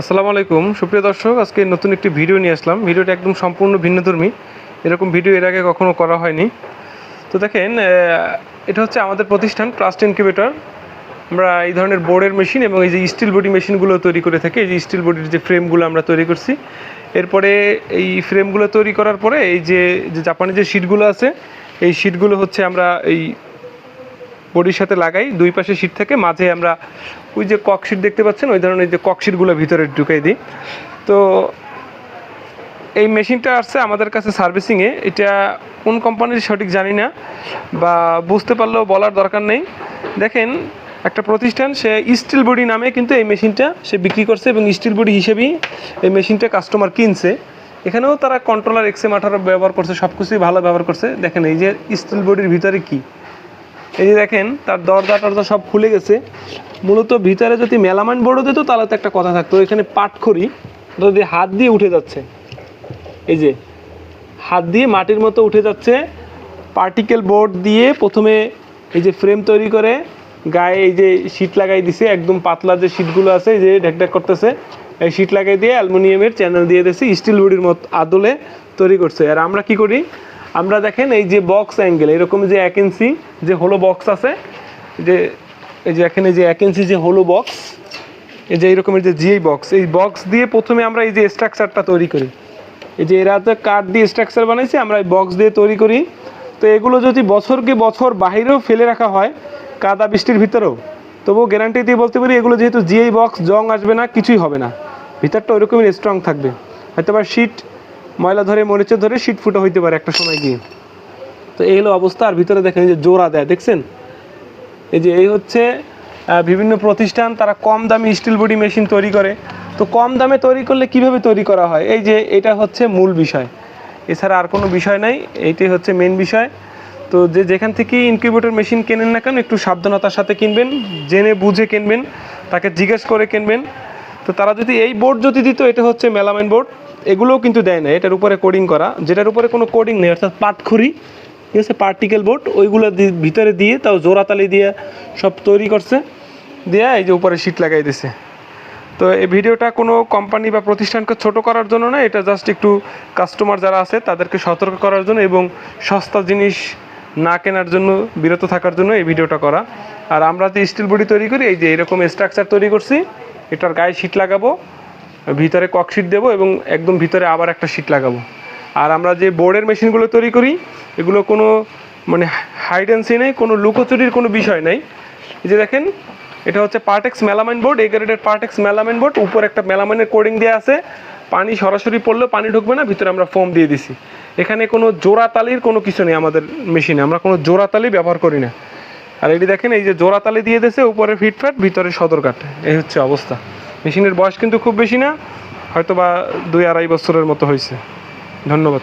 আসসালামু আলাইকুম। সুপ্রিয় দর্শক, আজকে নতুন একটি ভিডিও নিয়ে আসলাম। ভিডিওটা একদম সম্পূর্ণ ভিন্নধর্মী। এরকম ভিডিও এর আগে কখনো করা হয়নি। তো দেখেন এটা হচ্ছে আমাদের প্রতিষ্ঠান ট্রাস্ট ইনকিউবেটর আমরা এই ধরনের বোর্ডের মেশিন এবং এই যে স্টিল বডি মেশিনগুলো তৈরি করে থাকি, এই যে স্টিল বডির যে ফ্রেমগুলো আমরা তৈরি করছি, এরপরে এই ফ্রেমগুলো তৈরি করার পরে এই যে যে জাপানি যে শিটগুলো আছে, এই শিটগুলো হচ্ছে আমরা এই বডির সাথে লাগাই, দুই পাশে শীট থাকে, মাঝে আমরা ওই যে কক শীট দেখতে পাচ্ছেন, ওই ধরনের যে কক শীটগুলো ভিতরে ঢুকাই দিই। তো এই মেশিনটা আসছে আমাদের কাছে সার্ভিসিংয়ে এটা কোন কোম্পানির সঠিক জানি না, বা বুঝতে পারলেও বলার দরকার নেই। দেখেন, একটা প্রতিষ্ঠান, সে স্টিল বডি নামে কিন্তু এই মেশিনটা সে বিক্রি করছে এবং স্টিল বডি হিসেবেই এই মেশিনটা কাস্টমার কিনছে। এখানেও তারা কন্ট্রোলার এক্সএম আঠারো ব্যবহার করছে সব কিছুই ভালো ব্যবহার করছে। দেখেন, এই যে স্টিল বডির ভিতরে কী? এই যে দেখেন, তার দরজা টরজা সব খুলে গেছে। মূলত ভিতরে যদি মেলামাইন বোর্ডও দিত, তাহলে তো একটা কথা থাকতো। এখানে পাটখড়ি যদি হাত দিয়ে উঠে যাচ্ছে, এই যে, হাত দিয়ে মাটির মতো উঠে যাচ্ছে পার্টিকেল বোর্ড দিয়ে প্রথমে এই যে ফ্রেম তৈরি করে, গায়ে এই যে শীট লাগাই দিছে, একদম পাতলা যে শীটগুলো আছে, এই যে ঢেকঢেক করতেছে, এই শীট লাগাই দিয়ে অ্যালুমিনিয়ামের চ্যানেল দিয়ে দিয়েছি স্টিল বডির মতো আদলে তৈরি করছে। আর আমরা কি করি? আমরা দেখেন এই যে বক্স অ্যাঙ্গেল এরকম যে এক ইঞ্চি যে হলো বক্স আছে, যে এই যে এখানে যে এক ইঞ্চি যে হলো বক্স এই যে এইরকমের যে জিআই বক্স এই বক্স দিয়ে প্রথমে আমরা এই যে স্ট্রাকচারটা তৈরি করি। এই যে এরা তো কাঠ দিয়ে স্ট্রাকচার বানাইছে, আমরা এই বক্স দিয়ে তৈরি করি। তো এগুলো যদি বছরকে বছর বাইরেও ফেলে রাখা হয়, কাদা বৃষ্টির ভিতরেও, তবুও গ্যারান্টি দিয়ে বলতে পারি এগুলো যেহেতু জিআই বক্স জং আসবে না, কিছুই হবে না। ভিতরটা ওইরকমই স্ট্রং থাকবে। হয়তো বা শীট ময়লা ধরে মরিচে ধরে শীট ফুটো হইতে পারে একটা সময় গিয়ে। তো এই হলো অবস্থা, আর ভিতরে দেখেন যে জোড়া দেয়, দেখছেন? এই যে এই হচ্ছে বিভিন্ন প্রতিষ্ঠান, তারা কম দামি স্টিল বডি মেশিন তৈরি করে। তো কম দামে তৈরি করলে কীভাবে তৈরি করা হয়? এই যে এটা হচ্ছে মূল বিষয়। এছাড়া আর কোনো বিষয় নাই, এইটাই হচ্ছে মেন বিষয়। তো যে যেখান থেকে ইনকিউবেটর মেশিন কেনেন না কেন, একটু সাবধানতার সাথে কিনবেন, জেনে বুঝে কিনবেন, তাকে জিজ্ঞেস করে কিনবেন। তো তারা যদি এই বোর্ড যদি দিত, এটা হচ্ছে মেলামাইন বোর্ড এগুলোও কিন্তু দেয় না, এটার উপরে কোডিং করা। যেটার উপরে কোনো কোডিং নেই, অর্থাৎ পাটখড়ি ঠিক আছে পার্টিকেল বোর্ড ওইগুলো ভিতরে দিয়ে তাও জোড়াতালি দিয়ে সব তৈরি করছে। দিয়ে এই যে উপরে শীট লাগাই দিছে। তো এই ভিডিওটা কোনো কোম্পানি বা প্রতিষ্ঠানকে ছোট করার জন্য না, এটা জাস্ট একটু কাস্টমার যারা আছে, তাদেরকে সতর্ক করার জন্য এবং সস্তা জিনিস না কেনার জন্য, বিরত থাকার জন্য এই ভিডিওটা করা। আর আমরা যে স্টিল বডি তৈরি করি, এই যে এরকম স্ট্রাকচার তৈরি করছি এটার গায়ে শীট লাগাবো, ভিতরে কক শীট দেবো এবং একদম ভিতরে আবার একটা শীট লাগাবো। আর আমরা যে বোর্ডের মেশিনগুলো তৈরি করি, এগুলো কোনো মানে হাইড হাইডেন্সি নেই, কোনো লুকোচুরির কোনো বিষয় নাই। এই যে দেখেন, এটা হচ্ছে পার্টেক্স মেলামাইন বোর্ড এই গ্রেডের পার্টেক্স মেলামাইন বোর্ড উপরে একটা মেলামাইনের কোডিং দেওয়া আছে। পানি সরাসরি পড়লেও পানি ঢুকবে না, ভিতরে আমরা ফোম দিয়ে দিছি। এখানে কোনো জোড়াতালির কোনো কিছু নেই আমাদের মেশিনে, আমরা কোনো জোড়াতালি ব্যবহার করি না। আর এটি দেখেন, এই যে জোড়াতালি দিয়ে দিয়েছে, উপরে ফিটফাট ভিতরে সদর কাঠ। এই হচ্ছে অবস্থা। মেশিনের বয়স কিন্তু খুব বেশি না হয়তো বা দুই আড়াই বছরের মতো হয়েছে। ধন্যবাদ।